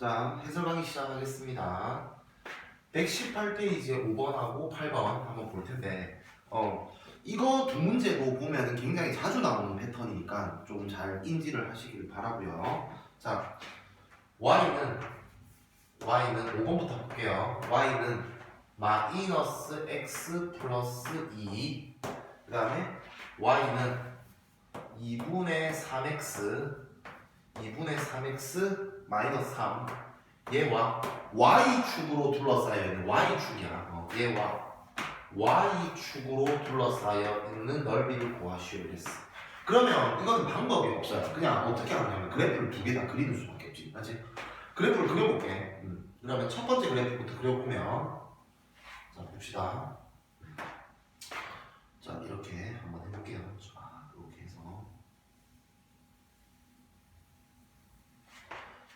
자, 해설 강의 시작하겠습니다. 118페이지에 5번하고 8번 한번 볼 텐데, 어, 이거 두 문제도 보면은 굉장히 자주 나오는 패턴이니까 좀 잘 인지를 하시길 바라고요. 자, y는 y는 5번부터 볼게요. y는 마이너스 x 플러스 2. 그 다음에 y는 2분의 3x 2분의 3x 마이너스 3 얘와 y축으로 둘러싸여 있는 y축이야. 어, 얘와 y축으로 둘러싸여 있는 넓이를 구하시오 이랬어. 그러면 이거는 방법이 없어요. 그냥 어떻게 하냐면 그래프를 두 개 다 그리는 수밖에 없지. 맞지? 그래프를 그려볼게. 음. 그러면 첫 번째 그래프부터 그려보면 자 봅시다 자 이렇게 한번 해볼게요 자 이렇게 해서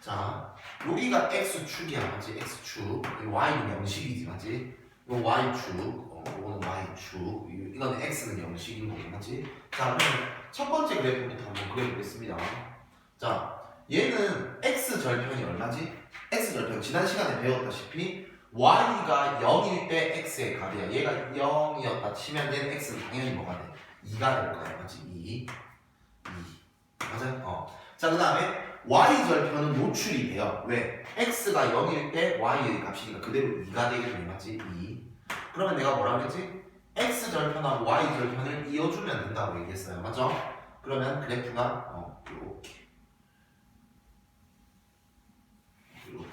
자, 여기가 x축이야, 맞지? x축. 이 y는 영식이지, 맞지? 이거 y축, 어, 이거는 y축. 이- 이거는 x는 영식인 거고, 맞지? 자, 그러면 첫 번째 그래프부터 한번 그려보겠습니다. 자, 얘는 x 절편이 얼마지? x 절편 지난 시간에 배웠다시피 y가 0일 때 x의 값이야. 얘가 0이었다 치면 얘는 x는 당연히 뭐가 돼? 2가 될 거야, 맞지? 2, 2. 맞아요? 어. 자, 그 다음에 y절편은 노출이 돼요. 왜? x가 0일 때 y의 값이니까 그대로 2가 되게 되는 맞지? 2. 그러면 내가 뭐라 그랬지? x절편하고 y절편을 이어주면 된다고 얘기했어요. 맞죠? 그러면 그래프가 어, 이렇게 이렇게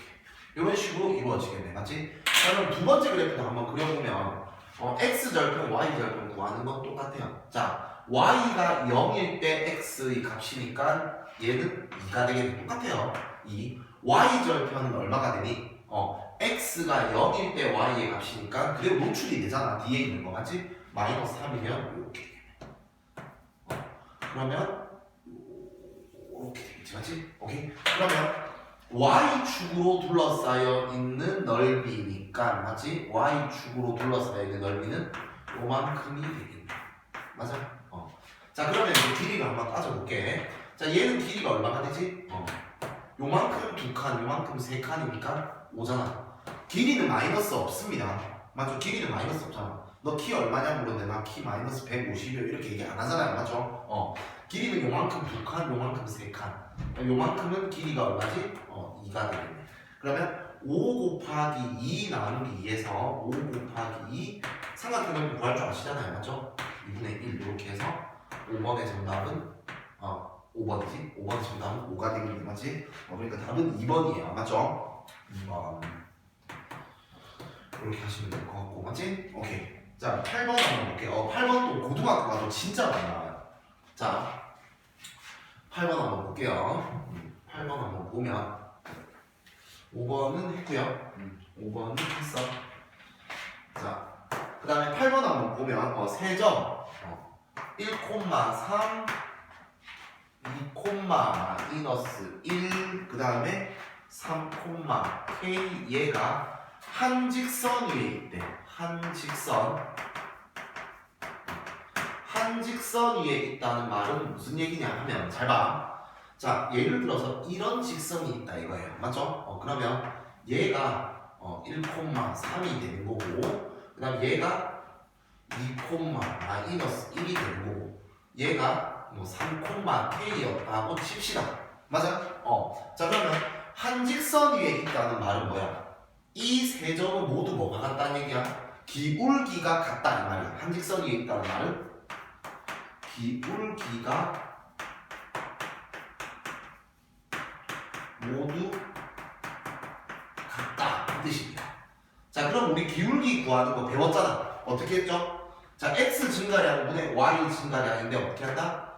이런 식으로 이루어지겠네. 맞지? 그러면 두 번째 그래프도 한번 그려보면 어, x절편, y절편 구하는 건 똑같아요. 자, y가 0일 때 x의 값이니까 얘는 2가 되게 똑같아요. 2. y 절편은 얼마가 되니? 어, x가 0일 때 y의 값이니까 그대로 노출이 되잖아. 뒤에 있는 거 맞지? 마이너스 3이면 이렇게. 어, 그러면 이렇게 되겠지, 맞지? 오케이. 그러면 y축으로 둘러싸여 있는 넓이니까 맞지? y축으로 둘러싸여 있는 넓이는 요만큼이 되겠네. 맞아? 어. 자 그러면 이제 길이를 한번 따져볼게. 자 얘는 길이가 얼마가 되지? 어. 요만큼 두 칸, 요만큼 세 칸이니까 5잖아. 길이는 마이너스 없습니다. 맞죠? 길이는 마이너스 없잖아. 너 키 얼마냐 물었는데 나 키 마이너스 150이요 이렇게 얘기 안 하잖아요. 맞죠? 어. 길이는 요만큼 두 칸, 요만큼 세 칸. 요만큼은 길이가 얼마지? 어, 2가 되겠네. 그러면 5 곱하기 2 나누기 2에서 5 곱하기 2 삼각형을 구할 줄 아시잖아요. 맞죠? 2분의 1 이렇게 해서 5번의 정답은 어, 5번이지? 5번의 정답은 5가 되겠네. 맞지? 어, 그러니까 답은 2번이에요. 맞죠? 2번. 이렇게 하시면 될 것 같고. 맞지? 오케이. 자, 8번 한번 볼게요. 어, 8번도 고등학교 가도 진짜 많이 나와요. 자, 8번 한번 볼게요. 음, 8번 한번 보면 5번은 했고요. 음, 5번은 했어. 자, 그 다음에 8번 한번 보면 어, 3점 어, 1,3 2, 마이너스 1, 그 다음에 3, k 얘가 한 직선 위에 있대. 한 직선. 한 직선 위에 있다는 말은 무슨 얘기냐 하면 잘 봐. 자, 예를 들어서 이런 직선이 있다 이거예요. 맞죠? 어, 그러면 얘가 어, 1,3이 되는 거고, 그 다음 얘가 2, 마이너스 1이 되는 거고, 얘가 뭐 3, k였다고 칩시다. 맞아? 어. 자, 그러면 한 직선 위에 있다는 말은 뭐야? 이 세 점은 모두 뭐가 같다는 얘기야? 기울기가 같다 이 말이야. 한 직선 위에 있다는 말은 기울기가 모두 같다 이 뜻입니다. 자 그럼 우리 기울기 구하는 거 배웠잖아. 어떻게 했죠? 자 x 증가량분의 y 증가량인데 어떻게 한다?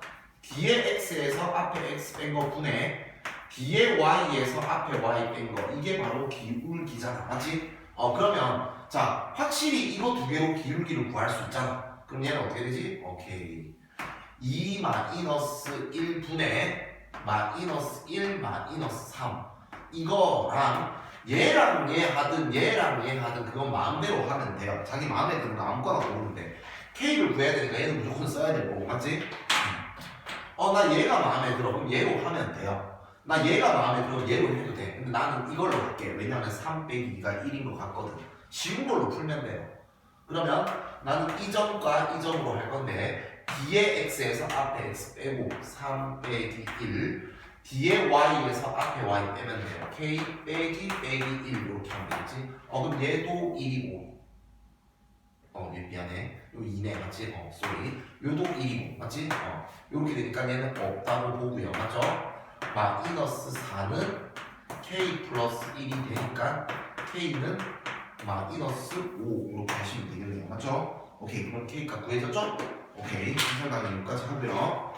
뒤에 x에서 앞에 x 뺀 거 분해 뒤에 y에서 앞에 y 뺀 거 이게 바로 기울기잖아. 맞지? 어 그러면 자 확실히 이거 두 개로 기울기를 구할 수 있잖아. 그럼 얘는 어떻게 되지? 오케이 2 마이너스 1분의 마이너스 1 마이너스 3 이거랑 얘랑 얘 하든 얘랑 얘 하든 그건 마음대로 하면 돼요 자기 마음에 드는 거 아무거나 돼 K를 구해야 되니까 얘는 무조건 써야 될 거고 맞지? 어 나 얘가 마음에 들어 그럼 얘로 하면 돼요 나 얘가 마음에 들어 얘로 해도 돼. 근데 나는 이걸로 할게. 왜냐면 3 빼기 2가 1인 것 같거든. 쉬운 걸로 풀면 돼요. 그러면 나는 이 점과 이 점으로 할 건데 뒤에 x에서 앞에 x 빼고 3 빼기 1 뒤에 y에서 앞에 y 빼면 돼요. k 빼기 빼기 1 이렇게 하면 되겠지. 어 그럼 얘도 1이고 어얘 미안해. 요 2네 맞지? 어 쏘리. 요도 1이고 맞지? 어 요렇게 되니까 얘는 없다고 보고요. 맞죠? 마이너스 4는 k 플러스 1이 되니까 k는 마이너스 5 이렇게 하시면 되겠네요. 맞죠? 오케이 그럼 k 값 구해졌죠? 오케이 생각하기 여기까지 하고요.